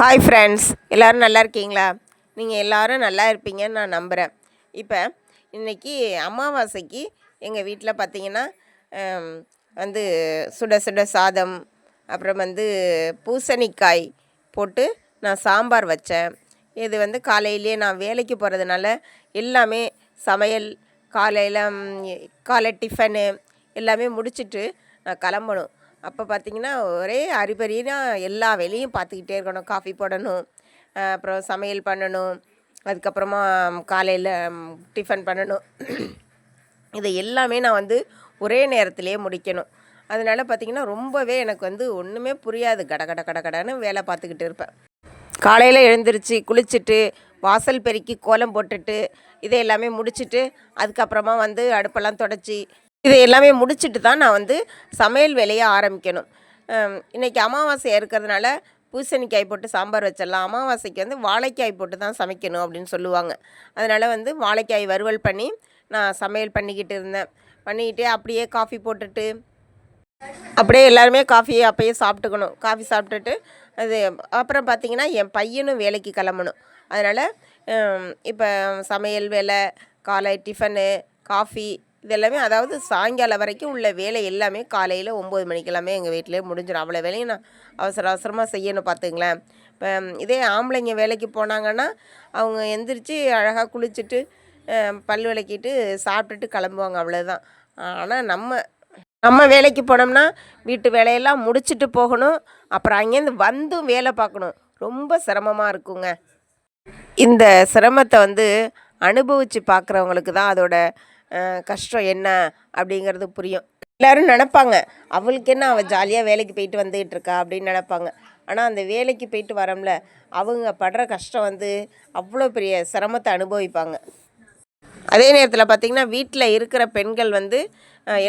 Hi friends எல்லோரும் நல்லா இருக்கீங்களா? நீங்கள் எல்லோரும் நல்லா இருப்பீங்கன்னு நான் நம்புகிறேன் இப்போ இன்றைக்கி அமாவாசைக்கு எங்கள் வீட்டில் பார்த்தீங்கன்னா வந்து சுட சுட சாதம் அப்புறம் வந்து பூசணிக்காய் போட்டு நான் சாம்பார் வச்சேன். இது வந்து காலையிலேயே நான் வேலைக்கு போகிறதுனால எல்லாமே சமையல் காலையில் காலை டிஃபனு எல்லாமே முடிச்சிட்டு நான் கிளம்பணும். அப்போ பார்த்தீங்கன்னா ஒரே அரிபரினா எல்லா வேலையும் பார்த்துக்கிட்டே இருக்கணும். காஃபி போடணும் அப்புறம் சமையல் பண்ணணும் அதுக்கப்புறமா காலையில் டிஃபன் பண்ணணும். இது எல்லாமே நான் வந்து ஒரே நேரத்திலேயே முடிக்கணும். அதனால பார்த்தீங்கன்னா ரொம்பவே எனக்கு வந்து ஒன்றுமே புரியாது. கட கட கட கடன்னு வேலை பார்த்துக்கிட்டு இருப்பேன். காலையில் எழுந்திரிச்சு குளிச்சுட்டு வாசல் பெருக்கி கோலம் போட்டுட்டு இதை எல்லாமே முடிச்சுட்டு அதுக்கப்புறமா வந்து அடுப்பெல்லாம் தொடச்சி இதை எல்லாமே முடிச்சிட்டு தான் நான் வந்து சமையல் வேலையை ஆரம்பிக்கணும். இன்றைக்கி அமாவாசையாக அமாவாசை இருக்கிறதுனால பூசணிக்காய் போட்டு சாம்பார் வச்சிடலாம். அமாவாசைக்கு வந்து வாழைக்காய் போட்டு தான் சமைக்கணும் அப்படின்னு சொல்லுவாங்க. அதனால் வந்து வாழைக்காய் வறுவல் பண்ணி நான் சமையல் பண்ணிக்கிட்டு இருந்தேன். பண்ணிக்கிட்டே அப்படியே காஃபி போட்டுட்டு அப்படியே எல்லாருமே காஃபியை அப்பயே சாப்பிட்டுக்கணும். காஃபி சாப்பிட்டுட்டு அது அப்புறம் பார்த்திங்கன்னா என் பையனும் வேலைக்கு கிளம்பணும். அதனால் இப்போ சமையல் வேலை காலை டிஃபனு காஃபி இதெல்லாமே அதாவது சாயங்காலம் வரைக்கும் உள்ள வேலை எல்லாமே காலையில் ஒம்பது மணிக்கெல்லாமே எங்கள் வீட்டிலே முடிஞ்சிடும் அவ்வளோ வேலையும் நான் அவசர அவசரமாக செய்யணும் பார்த்துங்களேன் இப்போ இதே ஆம்பளைங்க வேலைக்கு போனாங்கன்னா அவங்க எந்திரிச்சு அழகாக குளிச்சுட்டு பல் விளக்கிட்டு சாப்பிட்டுட்டு கிளம்புவாங்க அவ்வளோதான் ஆனால் நம்ம நம்ம வேலைக்கு போனோம்னா வீட்டு வேலையெல்லாம் முடிச்சுட்டு போகணும். அப்புறம் அங்கேருந்து வந்தும் வேலை பார்க்கணும். ரொம்ப சிரமமாக இருக்குங்க. இந்த சிரமத்தை வந்து அனுபவித்து பார்க்குறவங்களுக்கு தான் அதோட கஷ்டம் என்ன அப்படிங்கிறது புரியும். எல்லாரும் நினப்பாங்க அவளுக்கு என்ன அவள் ஜாலியாக வேலைக்கு போயிட்டு வந்துகிட்டு இருக்கா? அப்படின்னு நினப்பாங்க. ஆனால் அந்த வேலைக்கு போயிட்டு வரோம்ல அவங்க படுற கஷ்டம் வந்து அவ்வளோ பெரிய சிரமத்தை அனுபவிப்பாங்க. அதே நேரத்தில் பார்த்திங்கன்னா வீட்டில் இருக்கிற பெண்கள் வந்து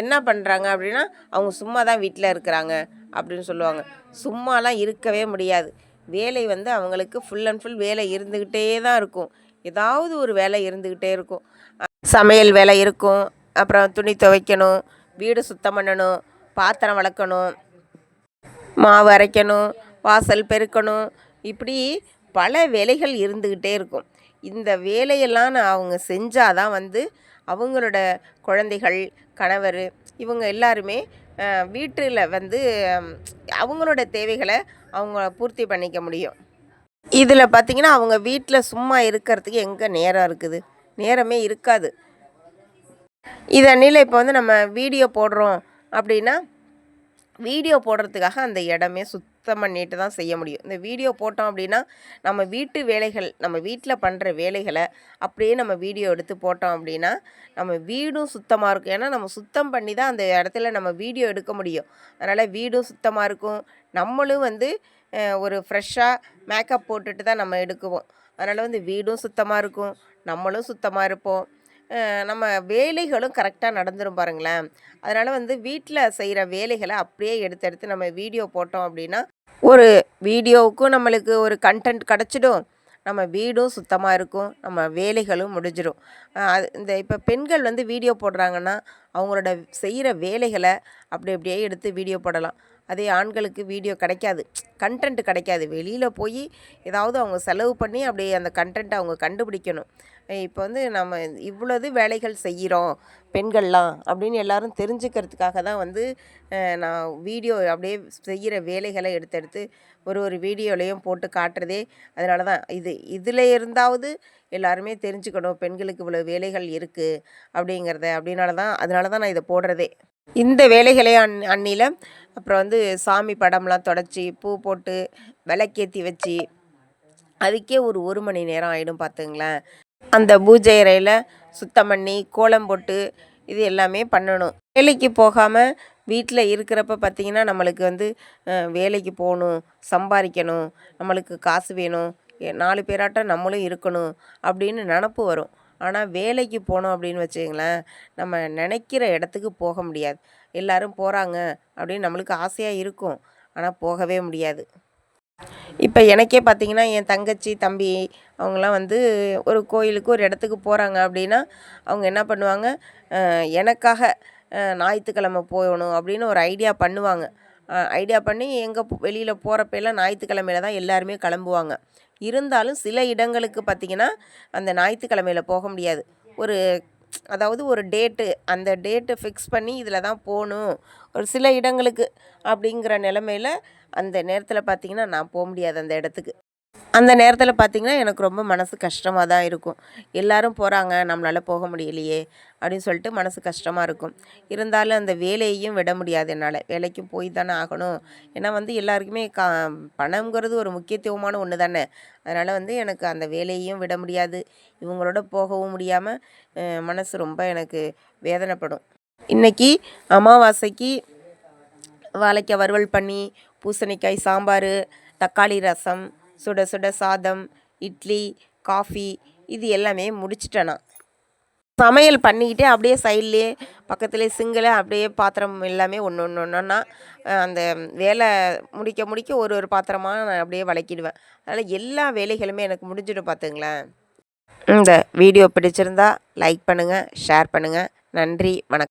என்ன பண்ணுறாங்க அப்படின்னா அவங்க சும்மா தான் வீட்டில் இருக்கிறாங்க அப்படின்னு சொல்லுவாங்க. சும்மாலாம் இருக்கவே முடியாது. வேலை வந்து அவங்களுக்கு ஃபுல் அண்ட் ஃபுல் வேலை இருந்துக்கிட்டே தான் இருக்கும். ஏதாவது ஒரு வேலை இருந்துக்கிட்டே இருக்கும். சமையல் வேலை இருக்கும். அப்புறம் துணி துவைக்கணும். வீடு சுத்தம் பண்ணணும். பாத்திரம் வளர்க்கணும். மாவு அரைக்கணும். வாசல் பெருக்கணும். இப்படி பல வேலைகள் இருந்துக்கிட்டே இருக்கும். இந்த வேலையெல்லாம் நான் அவங்க செஞ்சால் தான் வந்து அவங்களோட குழந்தைகள் கணவர் இவங்க எல்லாருமே வீட்டில் வந்து அவங்களோட தேவைகளை அவங்க பூர்த்தி பண்ணிக்க முடியும். இதில் பார்த்திங்கன்னா அவங்க வீட்டில் சும்மா இருக்கிறதுக்கு எங்கே நேரம் இருக்குது? நேரமே இருக்காது. இதனில் இப்போ வந்து நம்ம வீடியோ போடுறோம் அப்படின்னா வீடியோ போடுறதுக்காக அந்த இடமே சுத்தம் பண்ணிட்டு தான் செய்ய முடியும். இந்த வீடியோ போட்டோம் அப்படின்னா நம்ம வீட்டு வேலைகள் நம்ம வீட்டில் பண்ணுற வேலைகளை அப்படியே நம்ம வீடியோ எடுத்து போட்டோம் அப்படின்னா நம்ம வீடும் சுத்தமாக இருக்கும். ஏன்னா நம்ம சுத்தம் பண்ணி தான் அந்த இடத்துல நம்ம வீடியோ எடுக்க முடியும். அதனால் வீடும் சுத்தமாக இருக்கும். நம்மளும் வந்து ஒரு ஃப்ரெஷ்ஷாக மேக்கப் போட்டுட்டு தான் நம்ம எடுக்குவோம். அதனால் வந்து வீடும் சுத்தமாக இருக்கும் நம்மளும் சுத்தமாக இருப்போம். நம்ம வேலைகளும் கரெக்டாக நடந்துரும் பாருங்களேன். அதனால் வந்து வீட்டில் செய்கிற வேலைகளை அப்படியே எடுத்து எடுத்து நம்ம வீடியோ போட்டோம் அப்படின்னா ஒரு வீடியோவுக்கும் நம்மளுக்கு ஒரு கண்டென்ட் கிடச்சிடும். நம்ம வீடும் சுத்தமாக இருக்கும் நம்ம வேலைகளும் முடிஞ்சிடும் அது இந்த இப்போ பெண்கள் வந்து வீடியோ போடுறாங்கன்னா அவங்களோட செய்கிற வேலைகளை அப்படி அப்படியே எடுத்து வீடியோ போடலாம். அதே ஆண்களுக்கு வீடியோ கிடைக்காது. கண்டென்ட் கிடைக்காது. வெளியில் போய் ஏதாவது அவங்க செலவு பண்ணி அப்படியே அந்த கண்டென்ட்டை அவங்க கண்டுபிடிக்கணும். இப்போ வந்து நம்ம இவ்வளோது வேலைகள் செய்கிறோம் பெண்கள்லாம் அப்படின்னு எல்லாரும் தெரிஞ்சுக்கிறதுக்காக தான் வந்து நான் வீடியோ அப்படியே செய்கிற வேலைகளை எடுத்தெடுத்து ஒரு ஒரு வீடியோலையும் போட்டு காட்டுறதே அதனால தான். இது இதில் இருந்தாவது எல்லாருமே தெரிஞ்சுக்கணும் பெண்களுக்கு இவ்வளோ வேலைகள் இருக்குது அப்படிங்கிறத. அப்படின்னால தான் அதனால தான் நான் இதை போடுறதே. இந்த வேலைகளை அன் அன்னியில் அப்புறம் வந்து சாமி படம்லாம் தொடச்சி பூ போட்டு விளக்கேற்றி வச்சு அதுக்கே ஒரு ஒரு மணி நேரம் ஆகிடும் பார்த்துங்களேன் அந்த பூஜை அறையில் சுத்தம் பண்ணி கோலம் போட்டு இது எல்லாமே பண்ணணும். வேலைக்கு போகாமல் வீட்டில் இருக்கிறப்ப பார்த்திங்கன்னா நம்மளுக்கு வந்து வேலைக்கு போகணும் சம்பாதிக்கணும் நம்மளுக்கு காசு வேணும் நாலு பேராட்டம் நம்மளும் இருக்கணும் அப்படின்னு நினப்பு வரும். ஆனால் வேலைக்கு போனோம் அப்படின்னு வச்சுங்களேன் நம்ம நினைக்கிற இடத்துக்கு போக முடியாது. எல்லாரும் போகிறாங்க அப்படின்னு நம்மளுக்கு ஆசையாக இருக்கும். ஆனால் போகவே முடியாது. இப்போ எனக்கே பார்த்தீங்கன்னா என் தங்கச்சி தம்பி அவங்களாம் வந்து ஒரு கோயிலுக்கு ஒரு இடத்துக்கு போகிறாங்க அப்படின்னா அவங்க என்ன பண்ணுவாங்க? எனக்காக ஞாயிற்றுக்கிழமை போகணும் அப்படின்னு ஒரு ஐடியா பண்ணுவாங்க. ஐடியா பண்ணி எங்கே வெளியில் போகிறப்பெல்லாம் ஞாயிற்றுக்கிழமையில தான் எல்லாருமே கிளம்புவாங்க. இருந்தாலும் சில இடங்களுக்கு பார்த்திங்கன்னா அந்த ஞாயிற்றுக்கிழமையில் போக முடியாது. ஒரு அதாவது ஒரு டேட்டு அந்த டேட்டை ஃபிக்ஸ் பண்ணி இதில் தான் போகணும். ஒரு சில இடங்களுக்கு அப்படிங்கிற நிலமையில அந்த நேரத்தில் பார்த்திங்கன்னா நான் போக முடியாது அந்த இடத்துக்கு. அந்த நேரத்தில் பார்த்திங்கன்னா எனக்கு ரொம்ப மனசு கஷ்டமாக தான் இருக்கும். எல்லோரும் போகிறாங்க நம்மளால் போக முடியலையே அப்படின்னு சொல்லிட்டு மனசு கஷ்டமாக இருக்கும். இருந்தாலும் அந்த வேலையையும் விட முடியாது என்னால். வேலைக்கும் போய் தானே ஆகணும். ஏன்னா வந்து எல்லாருக்குமே கா பணங்கிறது ஒரு முக்கியத்துவமான ஒன்று தானே. அதனால் வந்து எனக்கு அந்த வேலையையும் விட முடியாது. இவங்களோட போகவும் முடியாமல் மனசு ரொம்ப எனக்கு வேதனைப்படும். இன்றைக்கி அமாவாசைக்கு வாழைக்காய் வறுவல் பண்ணி பூசணிக்காய் சாம்பார் தக்காளி ரசம் சுட சுட சாதம் இட்லி காஃபி இது எல்லாமே முடிச்சிட்டேன். நான் சமையல் பண்ணிக்கிட்டே அப்படியே சைட்லேயே பக்கத்துலேயே சிங்கில் அப்படியே பாத்திரம் எல்லாமே ஒன்று ஒன்று ஒன்றுன்னா அந்த வேலை முடிக்க முடிக்க ஒரு ஒரு பாத்திரமாக நான் அப்படியே வளக்கிடுவேன். அதனால் எல்லா வேலைகளுமே எனக்கு முடிஞ்சிடும் பார்த்துங்களேன் இந்த வீடியோ பிடிச்சிருந்தா லைக் பண்ணுங்கள் ஷேர் பண்ணுங்கள் நன்றி வணக்கம்.